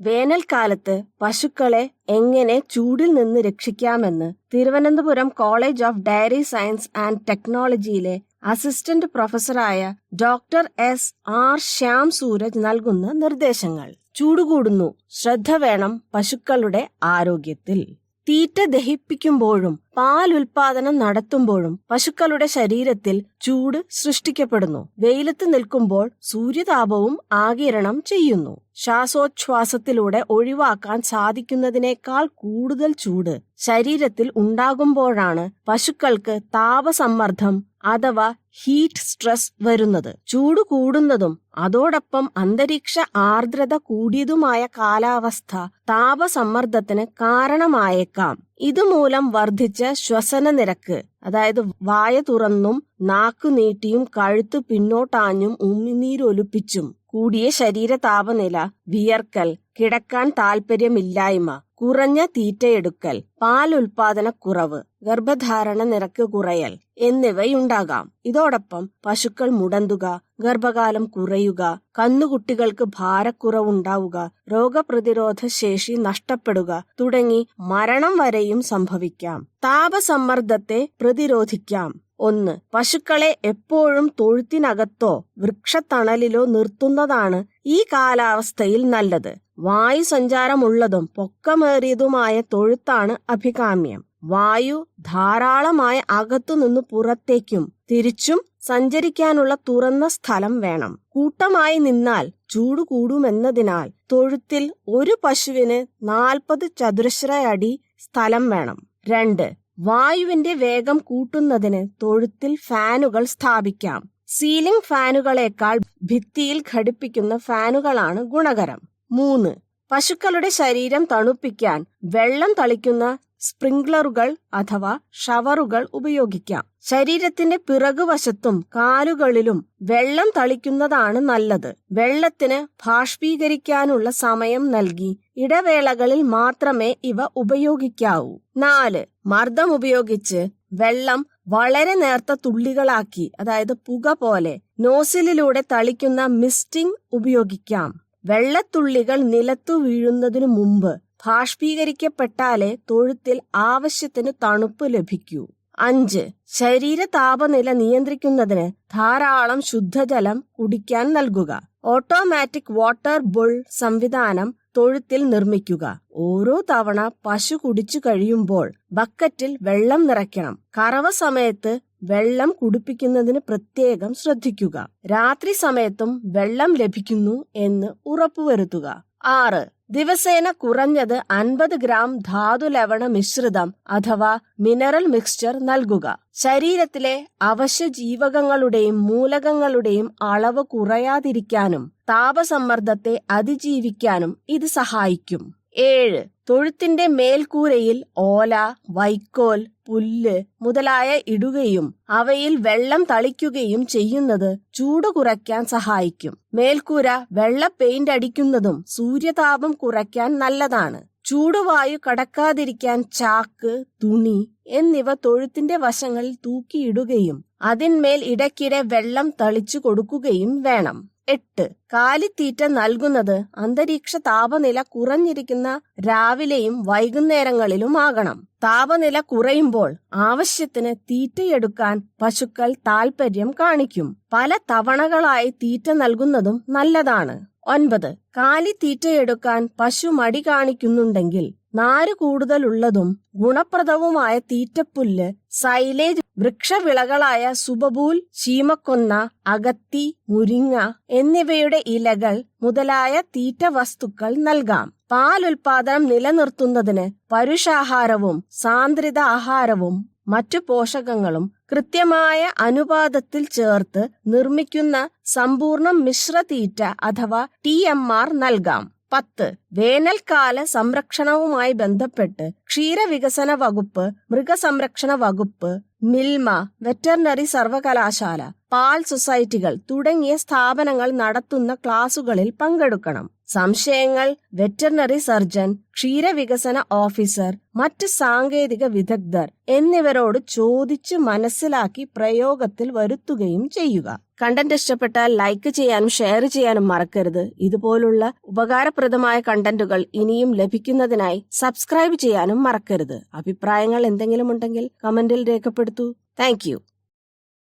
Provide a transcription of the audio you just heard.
വേനൽക്കാലത്ത് പശുക്കളെ എങ്ങനെ ചൂടിൽ നിന്ന് രക്ഷിക്കാമെന്ന് Thiruvananthapuram college of dairy science and ടെക്നോളജിയിലെ assistant പ്രൊഫസറായ doctor S R Shyam Sooraj നൽകുന്ന നിർദ്ദേശങ്ങൾ. ചൂടുകൂടുന്നു ശ്രദ്ധ വേണം പശുക്കളുടെ ആരോഗ്യത്തിൽ. തീറ്റ ദഹിപ്പിക്കുമ്പോഴും പാൽ ഉൽപാദനം നടത്തുമ്പോഴും പശുക്കളുടെ ശരീരത്തിൽ ചൂട് സൃഷ്ടിക്കപ്പെടുന്നു. വെയിലത്ത് നിൽക്കുമ്പോൾ സൂര്യതാപവും ആകിരണം ചെയ്യുന്നു. ശ്വാസോച്ഛ്വാസത്തിലൂടെ ഒഴിവാക്കാൻ സാധിക്കുന്നതിനേക്കാൾ കൂടുതൽ ചൂട് ശരീരത്തിൽ ഉണ്ടാകുമ്പോഴാണ് പശുക്കൾക്ക് താപസമ്മർദ്ദം അഥവാ ഹീറ്റ് സ്ട്രെസ് വരുന്നത്. ചൂട് കൂടുന്നതും അതോടൊപ്പം അന്തരീക്ഷ ആർദ്രത കൂടിയതുമായ കാലാവസ്ഥ താപസമ്മർദ്ദത്തിന് കാരണമായേക്കാം. ഇതുമൂലം വർദ്ധിച്ച ശ്വസന നിരക്ക് അതായത് വായ തുറന്നും നാക്കു നീട്ടിയും കഴുത്ത് പിന്നോട്ടാഞ്ഞും ഉമിനീരൊലിപ്പിച്ചും കൂടിയ ശരീര താപനില വിയർക്കൽ കിടക്കാൻ താൽപ്പര്യമില്ലായ്മ കുറഞ്ഞ തീറ്റയെടുക്കൽ പാൽ ഉൽപാദന കുറവ് ഗർഭധാരണ നിരക്ക് കുറയൽ എന്നിവയുണ്ടാകാം. ഇതോടൊപ്പം പശുക്കൾ മുടന്തുക ഗർഭകാലം കുറയുക കന്നുകുട്ടികൾക്ക് ഭാരക്കുറവുണ്ടാവുക രോഗപ്രതിരോധ ശേഷി നഷ്ടപ്പെടുക തുടങ്ങി മരണം വരെയും സംഭവിക്കാം. താപസമ്മർദ്ദത്തെ പ്രതിരോധിക്കാം. ഒന്ന് പശുക്കളെ എപ്പോഴും തൊഴുത്തിനകത്തോ വൃക്ഷത്തണലിലോ നിർത്തുന്നതാണ് ഈ കാലാവസ്ഥയിൽ നല്ലത്. വായു സഞ്ചാരമുള്ളതും പൊക്കമേറിയതുമായ തൊഴുത്താണ് അഭികാമ്യം. വായു ധാരാളമായി അകത്തുനിന്ന് പുറത്തേക്കും തിരിച്ചും സഞ്ചരിക്കാനുള്ള തുറന്ന സ്ഥലം വേണം. കൂട്ടമായി നിന്നാൽ ചൂട് കൂടുമെന്നതിനാൽ തൊഴുത്തിൽ ഒരു പശുവിന് നാൽപ്പത് ചതുരശ്ര അടി സ്ഥലം വേണം. രണ്ട് വായുവിന്റെ വേഗം കൂട്ടുന്നതിന് തൊഴുത്തിൽ ഫാനുകൾ സ്ഥാപിക്കാം. സീലിംഗ് ഫാനുകളേക്കാൾ ഭിത്തിയിൽ ഘടിപ്പിക്കുന്ന ഫാനുകളാണ് ഗുണകരം. മൂന്ന് പശുക്കളുടെ ശരീരം തണുപ്പിക്കാൻ വെള്ളം തളിക്കുന്ന സ്പ്രിംഗ്ലറുകൾ അഥവാ ഷവറുകൾ ഉപയോഗിക്കാം. ശരീരത്തിന്റെ പിറകുവശത്തും കാലുകളിലും വെള്ളം തളിക്കുന്നതാണ് നല്ലത്. വെള്ളത്തിന് ബാഷ്പീകരിക്കാനുള്ള സമയം നൽകി ഇടവേളകളിൽ മാത്രമേ ഇവ ഉപയോഗിക്കാവൂ. നാല് മർദ്ദം ഉപയോഗിച്ച് വെള്ളം വളരെ നേർത്ത തുള്ളികളാക്കി അതായത് പുക പോലെ നോസിലിലൂടെ തളിക്കുന്ന മിസ്റ്റിംഗ് ഉപയോഗിക്കാം. വെള്ളത്തുള്ളികൾ നിലത്തു വീഴുന്നതിനു മുമ്പ് ബാഷ്പീകരിക്കപ്പെട്ടാലേ തൊഴുത്തിൽ ആവശ്യത്തിന് തണുപ്പ് ലഭിക്കൂ. അഞ്ച്. ശരീര താപനില നിയന്ത്രിക്കുന്നതിന് ധാരാളം ശുദ്ധജലം കുടിക്കാൻ നൽകുക. ഓട്ടോമാറ്റിക് വാട്ടർ ബുൾ സംവിധാനം തൊഴുത്തിൽ നിർമ്മിക്കുക. ഓരോ തവണ പശു കുടിച്ചു കഴിയുമ്പോൾ ബക്കറ്റിൽ വെള്ളം നിറയ്ക്കണം. കറവ സമയത്ത് വെള്ളം കുടിപ്പിക്കുന്നതിന് പ്രത്യേകം ശ്രദ്ധിക്കുക. രാത്രി സമയത്തും വെള്ളം ലഭിക്കുന്നു എന്ന് ഉറപ്പുവരുത്തുക. ആറ്. ദിവസേന കുറഞ്ഞത് അൻപത് ഗ്രാം ധാതു ലവണ മിശ്രിതം അഥവാ മിനറൽ മിക്സ്ചർ നൽകുക. ശരീരത്തിലെ അവശ്യ ജീവകങ്ങളുടെയും മൂലകങ്ങളുടെയും അളവ് കുറയാതിരിക്കാനും താപസമ്മർദ്ദത്തെ അതിജീവിക്കാനും ഇത് സഹായിക്കും. ഏഴ് തൊഴുത്തിന്റെ മേൽക്കൂരയിൽ ഓല വൈക്കോൽ പുല്ല് മുതലായ ഇടുകയും അവയിൽ വെള്ളം തളിക്കുകയും ചെയ്യുന്നത് ചൂട് കുറയ്ക്കാൻ സഹായിക്കും. മേൽക്കൂര വെള്ള പെയിന്റ് അടിക്കുന്നതും സൂര്യതാപം കുറയ്ക്കാൻ നല്ലതാണ്. ചൂടുവായു കടക്കാതിരിക്കാൻ ചാക്ക് തുണി എന്നിവ തൊഴുത്തിന്റെ വശങ്ങളിൽ തൂക്കിയിടുകയും അതിന്മേൽ ഇടയ്ക്കിടെ വെള്ളം തളിച്ചു കൊടുക്കുകയും വേണം. എട്ട്. കാലിത്തീറ്റ നൽകുന്നത് അന്തരീക്ഷ താപനില കുറഞ്ഞിരിക്കുന്ന രാവിലെയും വൈകുന്നേരങ്ങളിലുമാകണം താപനില കുറയുമ്പോൾ ആവശ്യത്തിന് തീറ്റയെടുക്കാൻ പശുക്കൾ താൽപര്യം കാണിക്കും. പല തവണകളായി തീറ്റ നൽകുന്നതും നല്ലതാണ്. ഒൻപത്. കാലിത്തീറ്റയെടുക്കാൻ പശു മടി കാണിക്കുന്നുണ്ടെങ്കിൽ നാര് കൂടുതലുള്ളതും ഗുണപ്രദവുമായ തീറ്റപ്പുല്ല് സൈലേജ് വൃക്ഷവിളകളായ സുബബൂൽ ചീമക്കൊന്ന അകത്തി മുരിങ്ങ എന്നിവയുടെ ഇലകൾ മുതലായ തീറ്റ വസ്തുക്കൾ നൽകാം. പാൽ ഉൽപാദനം നിലനിർത്തുന്നതിന് പരുഷാഹാരവും സാന്ദ്രിത ആഹാരവും മറ്റു പോഷകങ്ങളും കൃത്യമായ അനുപാതത്തിൽ ചേർത്ത് നിർമ്മിക്കുന്ന സമ്പൂർണ മിശ്രതീറ്റ അഥവാ ടി എം ആർ നൽകാം. പത്ത്. വേനൽക്കാല സംരക്ഷണവുമായി ബന്ധപ്പെട്ട് ക്ഷീരവികസന വകുപ്പ് മൃഗസംരക്ഷണ വകുപ്പ് മിൽമ വെറ്ററിനറി സർവകലാശാല. പാൽ സൊസൈറ്റികൾ തുടങ്ങിയ സ്ഥാപനങ്ങൾ നടത്തുന്ന ക്ലാസുകളിൽ പങ്കെടുക്കണം. സംശയങ്ങൾ വെറ്ററിനറി സർജൻ ക്ഷീരവികസന ഓഫീസർ മറ്റ് സാങ്കേതിക വിദഗ്ധർ എന്നിവരോട് ചോദിച്ച് മനസ്സിലാക്കി പ്രയോഗത്തിൽ വരുത്തുകയും ചെയ്യുക. കണ്ടന്റ് ഇഷ്ടപ്പെട്ടാൽ ലൈക്ക് ചെയ്യാനും ഷെയർ ചെയ്യാനും മറക്കരുത്. ഇതുപോലുള്ള ഉപകാരപ്രദമായ കണ്ടന്റുകൾ ഇനിയും ലഭിക്കുന്നതിനായി സബ്സ്ക്രൈബ് ചെയ്യാനും മറക്കരുത്. അഭിപ്രായങ്ങൾ എന്തെങ്കിലും ഉണ്ടെങ്കിൽ കമന്റിൽ രേഖപ്പെടുത്തൂ. താങ്ക്